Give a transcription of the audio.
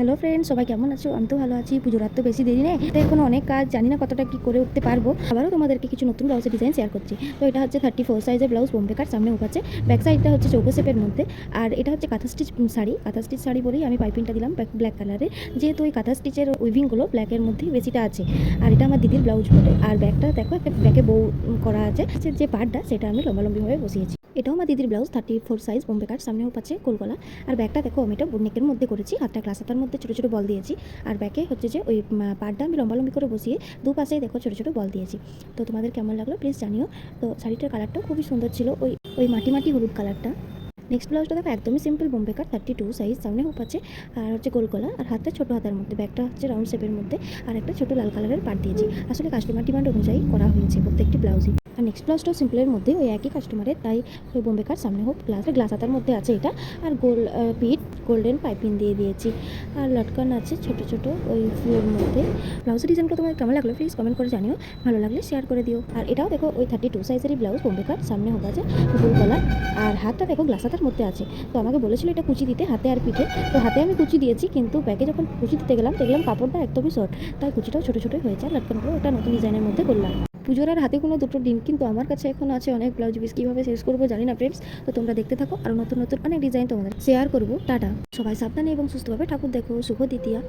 Hello friend সবাই কেমন আছো? আমি তো ভালো আছি, পুজোর আর তো বেশি দেরি নেই। তো এখন অনেক কাজ, জানি না কতটা কি করে উঠতে পারব। আবারও তোমাদেরকে কিছু নতুন ব্লাউজের ডিজাইন শেয়ার করছি। তো এটা হচ্ছে থার্টি ফোর সাইজের ব্লাউজ বোম্বে কাট সামনে উপাচ্ছে ব্যাক সাইডটা হচ্ছে চৌকো শেপের মধ্যে। আর এটা হচ্ছে কাঁথা স্টিচ শাড়ি। কাঁথা স্টিচ শাড়ি বলেই আমি পাইপিংটা দিলাম ব্ল্যাক কালারের যেহেতু ওই কাঁথা স্টিচের উইভিংগুলো ব্ল্যাকের মধ্যেই বেশিটা আছে। আর এটা আমার দিদির ব্লাউজ বলে আর ব্যাগটা দেখো, একটা ব্যাগে বউ করা আছে। যে- পার্টটা সেটা আমি লম্বালম্বিভাবে বসিয়েছি। এটাও আমার দিদির blouse thirty four size Bombay cut সামনেও পাচ্ছে, কোলগলা। আর ব্যাগটা দেখো, আমি এটা নেকের মধ্যে করেছি। হাতটা গ্লাস হাতার মধ্যে ছোটো ছোটো বল দিয়েছি। আর ব্যাকে হচ্ছে যে ওই পাড়টা আমি লম্বালম্বি করে বসিয়ে দুপাশেই দেখো ছোটো ছোটো বল দিয়েছি। তো তোমাদের কেমন লাগল প্লিজ জানিও। তো শাড়িটার কালারটাও খুবই সুন্দর ছিল। ওই ওই মাটি মাটি হলুদ কালারটা নেক্সট ব্লাউজটা দেখো একদমই simple Bombay cut thirty two size সামনে হুপ আছে, আর হচ্ছে গোল গলা, আর হাতটা ছোটো হাতের মধ্যে ব্যাগটা হচ্ছে রাউন্ড শেপের মধ্যে, আর একটা ছোটো লাল কালারের পাট দিয়েছি। আসলে কাস্টমার ডিমান্ড অনুযায়ী করা হয়েছে প্রত্যেকটি ব্লাউজই আর নেক্সট ব্লাউজটাও সিম্পলের মধ্যে ওই একই কাস্টমারের তাই ওই বোম্বে কাট সামনে হোক গ্লাস গ্লাস হাতার মধ্যে আছে এটা। আর গোল পিট গোল্ডেন পাইপিং দিয়ে দিয়েছি। আর লটকান আছে ছোট ছোট ওই ফুলের মধ্যে। ব্লাউজের ডিজাইনগুলো তোমার কেমন লাগল প্লিজ কমেন্ট করে জানিও। ভালো লাগলে শেয়ার করে দিও। আর এটাও দেখো ওই থার্টি টু সাইজেরই ব্লাউজ বোম্বে কাট সামনে হোক আছে গোল গলার আর হাতটা দেখো গ্লাস হাতার মধ্যে আছে। তো আমাকে বলেছিল এটা কুচি দিতে, হাতে আর পিঠে। তো হাতে আমি কুচি দিয়েছি, কিন্তু ব্যাগে যখন কুচি দিতে গেলাম, দেখলাম কাপড়টা একদমই শর্ট তাই কুচিটাও ছোটো ছোটোই হয়েছে, আর লটকানগুলো এটা নতুন ডিজাইনের মধ্যে করলাম। পুজোর আর হাতে কোনো দুটো ডিম কিন্তু আমার কাছে এখন আছে অনেক ব্লাউজ পিস। কীভাবে শেষ করব জানি না ফ্রেন্ডস তো তোমরা দেখতে থাকো। আর নতুন নতুন অনেক ডিজাইন তোমাদের। শেয়ার করব। টাটা। সবাই সাবধানে এবং সুস্থভাবে ঠাকুর দেখো। শুভ দ্বিতীয়া।